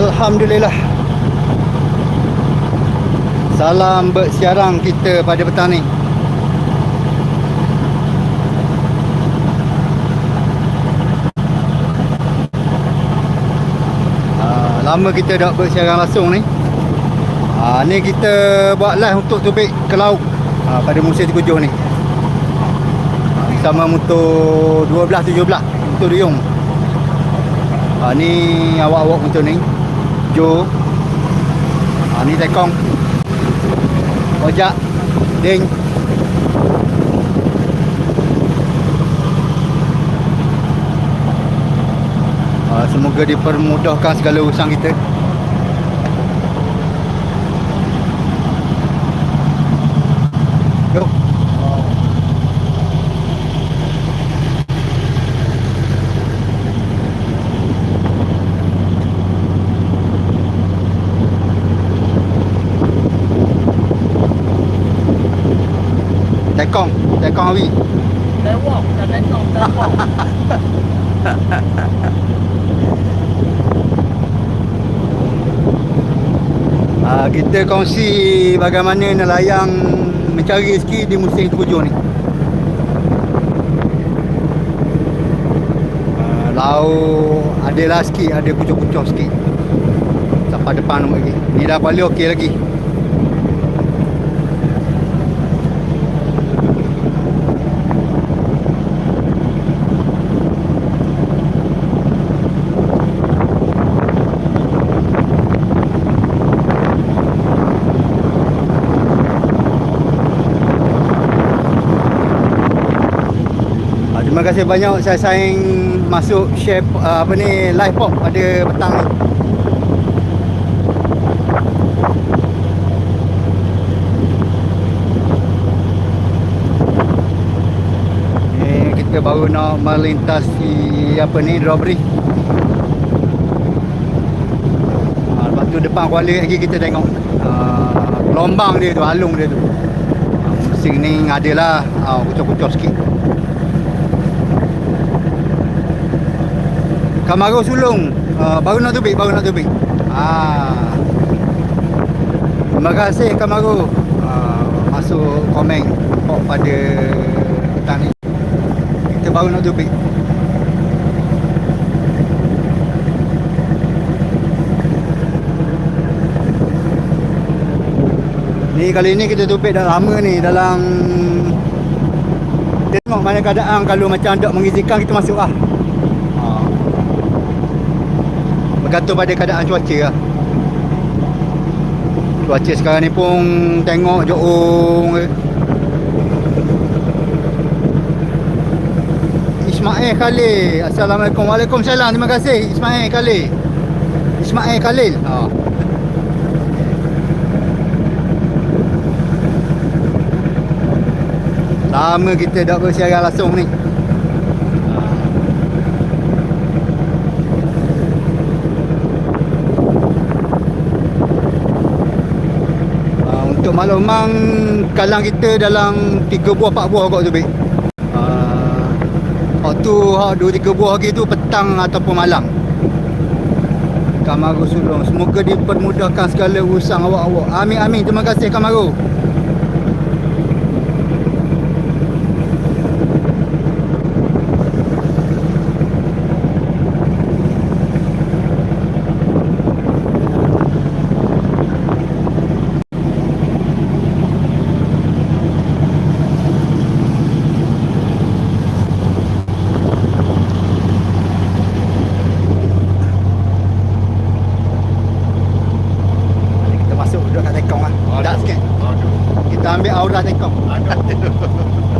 Alhamdulillah. Salam bersiarang kita pada petang ni Ah, Lama kita dah bersiarang langsung ni. Ah, Ni kita buat live untuk tubik ke laut ah, Pada musim terkujur ni. Sama motor 12-17 Motor duyung. Ah, Ni awak-awak motor ni Jo. Ah, Ni Tekong. Ojak. Ding. Ah, Semoga dipermudahkan segala urusan kita Tekong, Tekong Awi. Tewok, dah tengok, tewok. Ah, kita kongsi bagaimana nelayan mencari rezeki di musim terkujur ni. Ah, laut adalah sikit, ada kucur-kucur sikit. Sampai depan lagi. Ni dah paling okey lagi. Terima kasih banyak saya saing masuk share uh, apa ni live pop pada petang ni. Ni kita baru nak melintasi apa ni Drawbridge. Ah, lepas tu depan Kuala lagi kita tengok uh, gelombang dia tu, halung dia tu. Ah, musim ni adalah uh, kucur-kucur sikit. Kamaru sulung. Uh, Baru nak tubik Baru nak tubik. Ah. Terima kasih Kamaru. Uh, Masuk komen Kok pada Petang ni. Kita baru nak tubik. Ni kali ni kita tubik dah lama ni Dalam Tengok mana keadaan Kalau macam tak mengizinkan Kita masuk lah Ha. Bergantung pada keadaan cuaca lah. Cuaca sekarang ni pun tengok joong. Ismail Khalil. Assalamualaikum. Waalaikumsalam. Terima kasih. Ismail Khalil. Ismail Khalil. Ha. Lama kita dah bersiaran langsung ni Uh, untuk makluman kalang kita dalam 3 buah 4 buah kot tu Bik. Uh, waktu hak 2 3 buah lagi tu petang ataupun malam. Kamaru Sulong. Semoga dipermudahkan segala urusan awak-awak. Amin amin. Terima kasih Kamaru. Kita masuk duduk kat tekong lah. Tak sikit. Aduh. Kita ambil aura tekong. Aduh.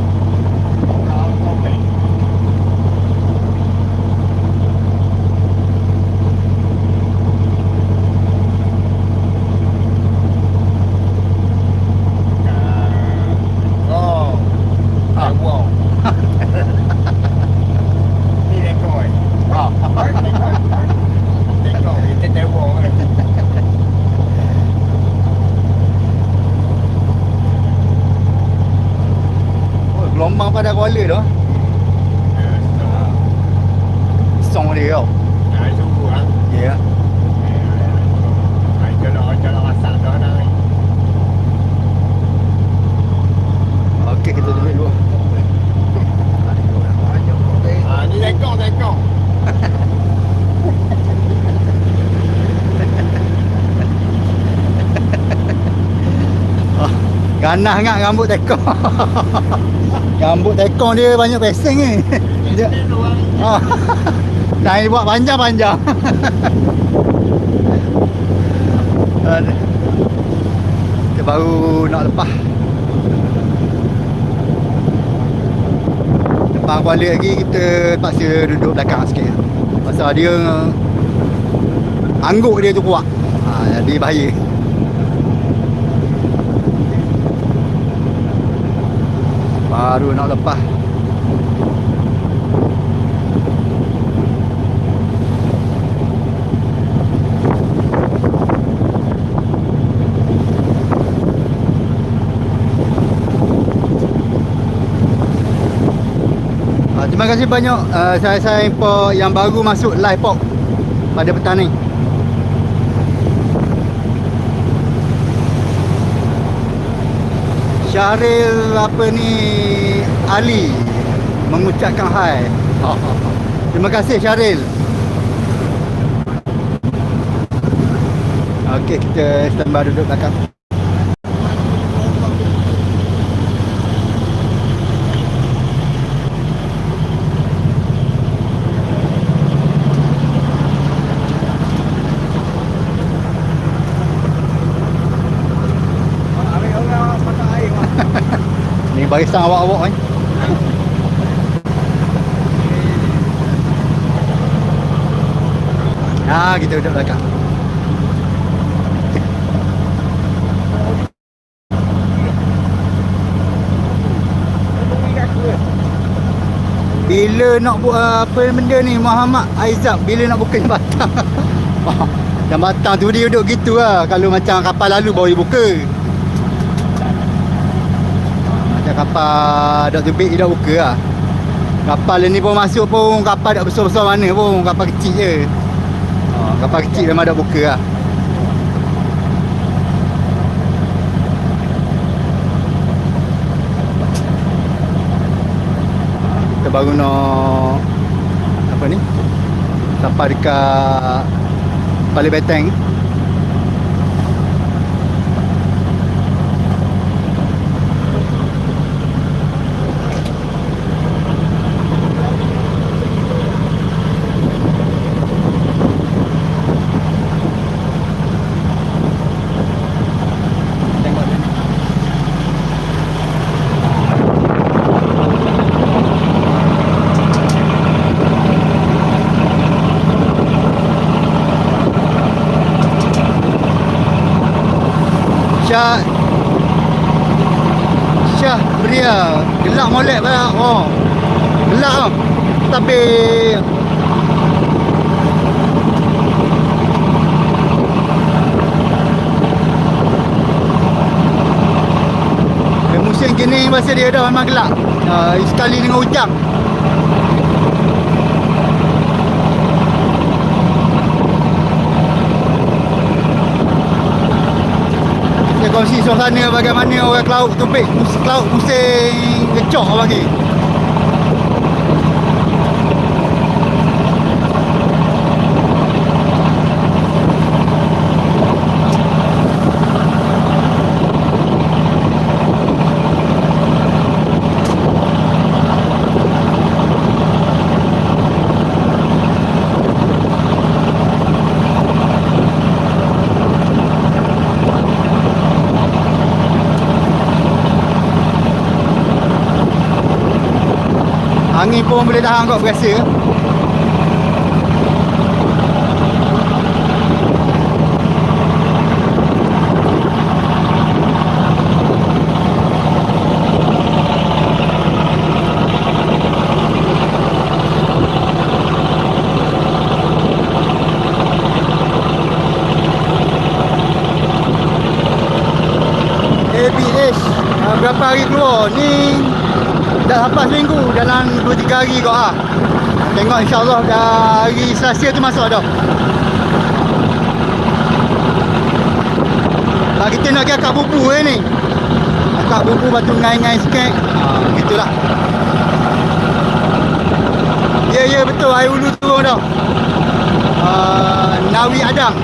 Oh, Ah. tewok. Ni rekod. Ha. Tengok, kita tewok. oh, ganas sangat rambut tekong. rambut tekong dia banyak pesing ni. Dia. Dah buat panjang-panjang. Kita baru nak lepas. Lepas balik lagi kita terpaksa duduk belakang sikit. Pasal dia angguk dia tu kuat. Ha, jadi bahaya. Baru nak lepas. Ah, terima kasih banyak uh, saya saya import yang baru masuk live pop pada petang ni. Syahril apa ni Ali mengucapkan hai. Terima kasih Syahril. Okey kita standby duduk belakang. Ambil orang pakai air. Mak. Barisan awak-awak ni. Ha, kita duduk belakang. Bila nak buat apa benda ni Muhammad Aizab bila nak buka jambatan Jambatan tu dia duduk gitu lah Kalau macam kapal lalu baru dia buka Macam kapal. Big dia dah buka lah. Kapal ni pun masuk pun Kapal tak besar-besar mana pun Kapal kecil je. Ha, Kapal kecil memang dah buka lah. Kita baru nak Apa ni? Sampai dekat Balik Beteng Tengok dia ni. Syah. Syah Bria Gelak molek banyak oh. Gelak tau. Tapi Musim gini masa dia dah memang gelap uh, Sekali dengan hujan kongsi suasana bagaimana orang mus, Kelauk musim kecok orang bagi Angin pun boleh tahan kot berasa. Uh, berapa hari keluar? Ni dah lepas minggu dalam 2-3 hari kot ah. Tengok insyaAllah dah hari Selasa tu masuk dah. Lah kita nak pergi akak bubu eh ni. Akak bubu batu ngai-ngai sikit. Ha, gitulah. Ya ya betul air hulu turun dah. Uh, Nawi Adang.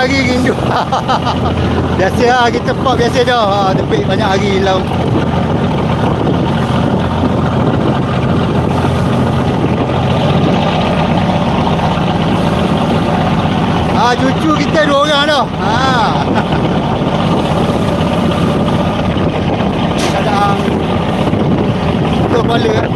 Hari rindu Biasa lah kita park biasa je ha, Tepik banyak hari laut Ah, cucu kita dua orang dah. Ha. Kadang tutup kepala.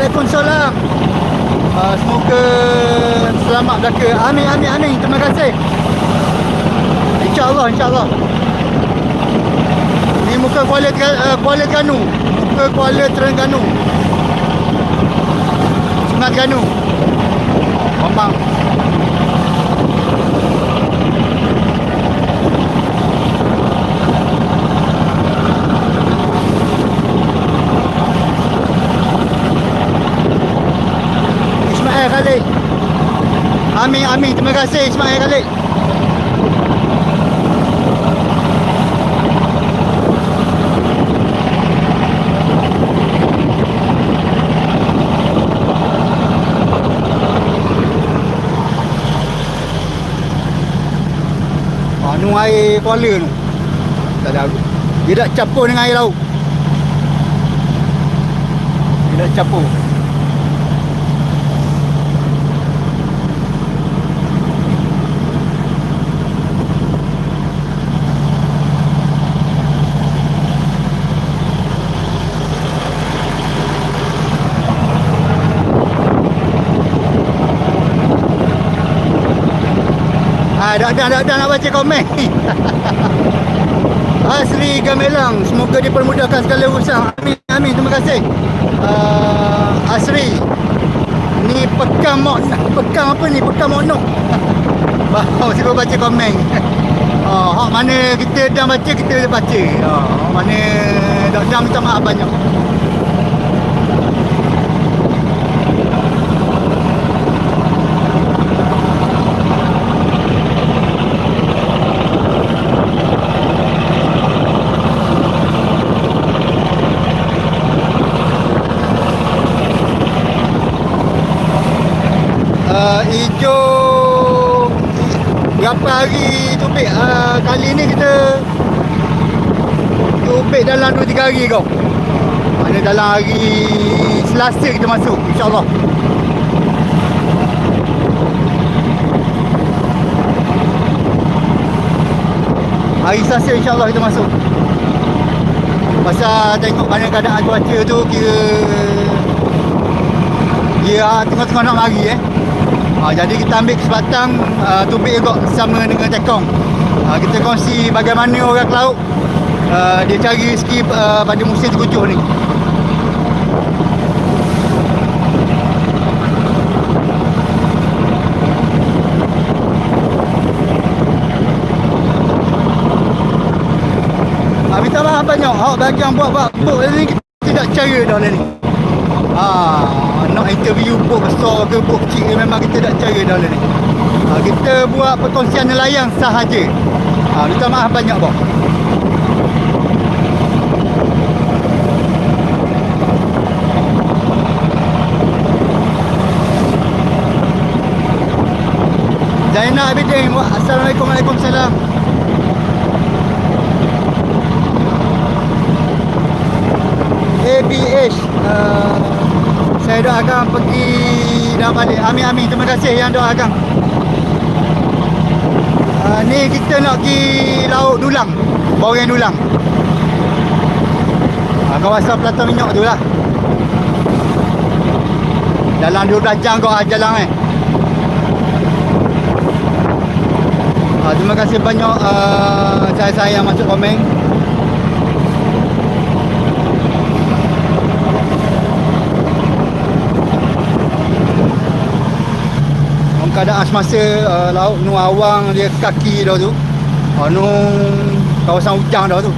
Waalaikumsalam uh, Semoga selamat belaka Amin amin amin. Terima kasih. InsyaAllah insyaAllah. Ni muka Kuala, uh, Kuala Terengganu. Muka Kuala Terengganu. Sungai Terengganu. Bambang Ismail Khalid Amin amin Terima kasih Ismail Khalid Ah, nu air Kuala tu. Tak ada. Dia tak campur dengan air laut. Dia tak campur. Ah, dah dah dah, dah nak baca komen. Asri Gamelang, semoga dipermudahkan segala urusan. Amin amin, terima kasih. Uh, Asri. Ni pekam mok pekam apa ni? Pekam mok nok. Bahawa siapa baca komen. Oh, mana kita dah baca kita baca. Oh, mana dah dah minta maaf banyak. Hijau berapa hari tubik uh, kali ni kita tubik dalam 2 3 hari kau. Mana dalam hari Selasa kita masuk insya-Allah. Hari Selasa insya-Allah kita masuk. Pasal tengok mana keadaan cuaca tu kira dia tengah-tengah nak mari eh. Ha, jadi kita ambil kesempatan uh, tubik juga sama dengan Tekong. Ha, kita kongsi bagaimana orang ke laut uh, dia cari rezeki uh, pada musim terkujuh ni. Ha, minta maaf banyak. Hak bagi yang buat-buat book ni kita tidak cara dah lah ni. Ha, nak interview book besar ke book kecil ke memang kita tak cara dah lah ni. Ha, kita buat perkongsian nelayan sahaja. Ha, minta maaf banyak bang. Zainal Abidin, Assalamualaikum Waalaikumsalam. ABH uh, saya doakan pergi dah balik. Amin amin. Terima kasih yang doakan uh, ni kita nak pergi laut Dulang. Boreng Dulang. Uh, kawasan pelataran minyak tu lah. Dalam 12 jam kau jalan eh. Uh, terima kasih banyak uh, saya-saya yang masuk komen keadaan semasa uh, laut nu awang dia kaki dah tu. Uh, nu kawasan hujang dah tu.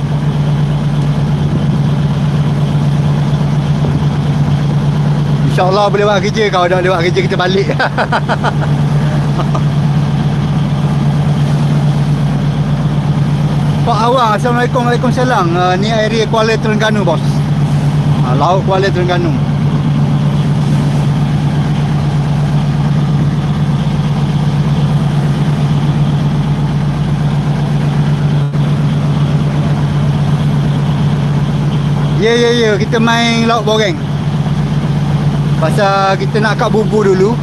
InsyaAllah boleh buat kerja. Kalau dah boleh buat kerja kita balik. Pak Awang Assalamualaikum. Waalaikumsalam. Uh, Ni area Kuala Terengganu bos. Uh, Laut Kuala Terengganu Ya ya ya kita main laut boreng. Pasal kita nak kat bubu dulu.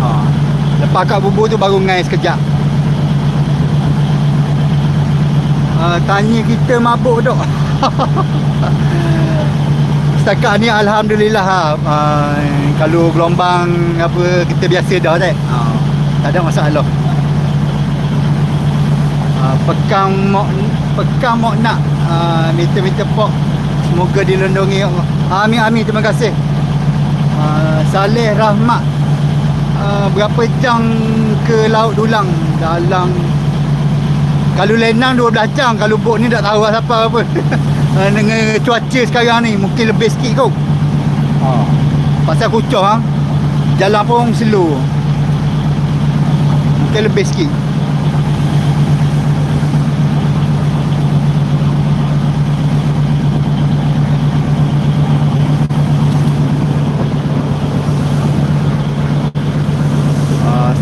Ha. Lepas kat bubu tu baru ngai sekejap. Ha, tanya kita mabuk dok. Setakat ni alhamdulillah ha. ha. kalau gelombang apa kita biasa dah tak. Ha. Tak ada masalah. Ha, pekang mok pekang mok nak ha, meter-meter pok Semoga dilindungi Allah. Amin amin terima kasih. Uh, Saleh Rahmat uh, berapa jam ke Laut Dulang dalam kalau lenang 12 jam kalau bot ni tak tahu lah siapa apa. uh, dengan cuaca sekarang ni mungkin lebih sikit kot. Uh, pasal kucah ha. Jalan pun slow. Mungkin lebih sikit.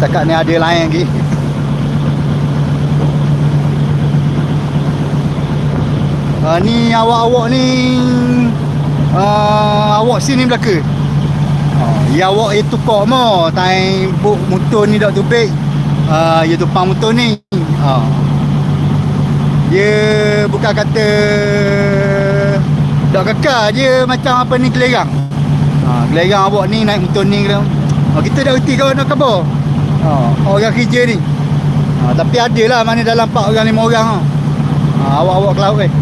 Setakat ni ada lain lagi. Uh, ni awak-awak ni uh, awak sini belaka? Uh, ya awak itu kok mo time buk motor ni dak tubik. Uh, ya tupang motor ni. Uh. dia bukan kata dak kekal dia macam apa ni kelerang uh, kelerang awak ni naik motor ni uh, kita dah reti kawan nak khabar Ha, orang kerja ni. Ha, tapi ada lah mana dalam 4 orang 5 orang ha. Ha, awak-awak ke laut eh.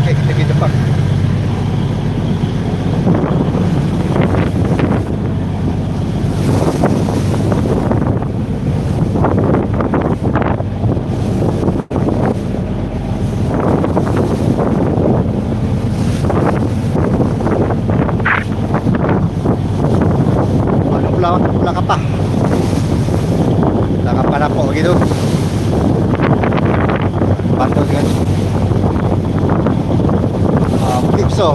Okay, kita pergi depan. Belah belah kapal. Belah kapal nampak begitu. Patut kan. Ah, Flipso.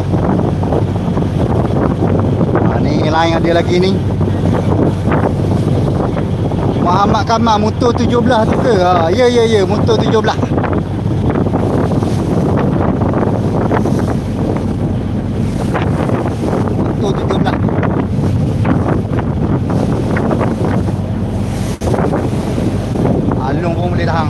Ah, ni lain ada lagi ni. Muhammad Kamal motor 17 tu ke? Ha, ya ya ya motor 17. Motor 17. Alung pun boleh tahan.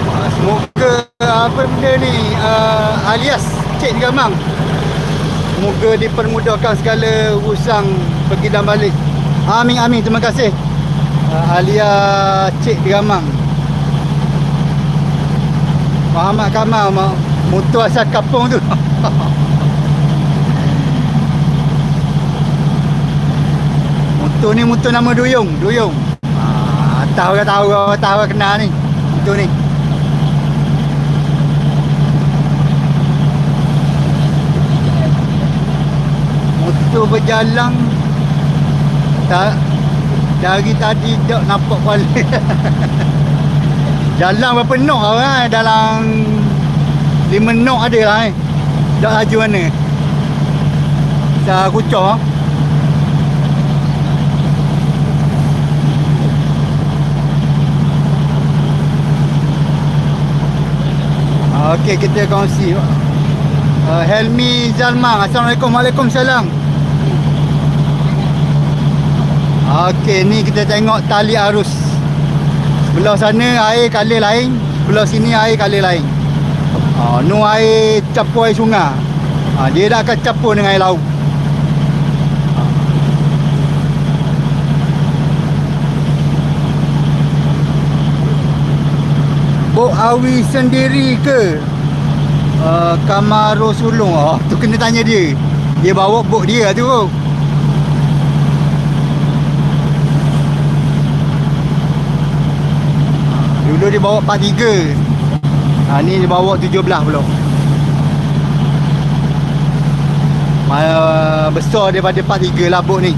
Ah, Semoga apa benda ni uh, alias Cik Gamang Semoga dipermudahkan segala urusan pergi dan balik. Amin amin. Terima kasih. Uh, Alias Cik Gamang Muhammad Kamal ma- Motor asal kapung tu. Motor ni motor nama Duyung. Duyung. Ah, Tahu ke tahu Tahu ke kenal ni. Motor ni Motor berjalan tak dari tadi tak nampak balik. Jalan berapa nok lah eh? dalam 5 nok ada lah eh. Tak laju mana. Saya kucur. Okey kita kongsi. Uh, Helmi Zalman. Assalamualaikum. Waalaikumsalam. Okey, ni kita tengok tali arus. Sebelah sana air kali lain, sebelah sini air kali lain. Ha, nu air campur air sungai. Ha, dia dah akan campur dengan air laut. Bok awi sendiri ke? Uh, Kamaro sulung. Oh, tu kena tanya dia. Dia bawa bok dia tu. Dulu dia bawa 43 ha, Ni dia bawa 17 pula. Uh, Besar daripada 43 labuk ni.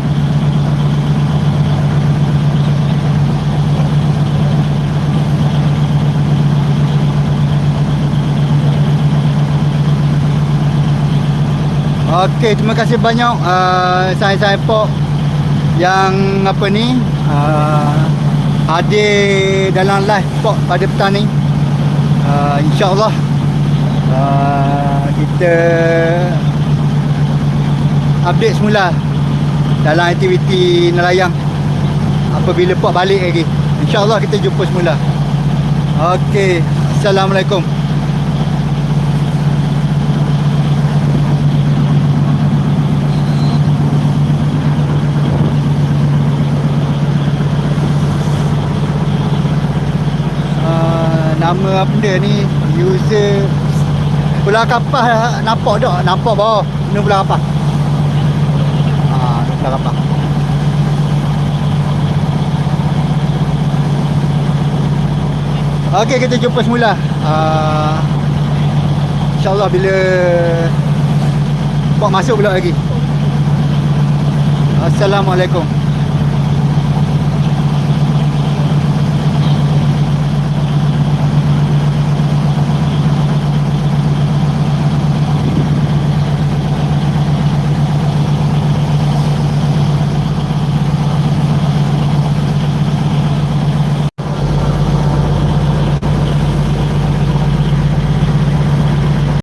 Okey, terima kasih banyak uh, saya-saya pok yang apa ni uh, hadir dalam live pok pada petang ni. Uh, InsyaAllah uh, kita update semula dalam aktiviti nelayan apabila pok balik lagi. InsyaAllah kita jumpa semula. Okey, Assalamualaikum. Nama apa benda ni user belah kapal nampak tak? Nampak bawah ni belah kapal. Ha Okey kita jumpa semula. Uh, InsyaAllah bila Pak masuk pula lagi. Assalamualaikum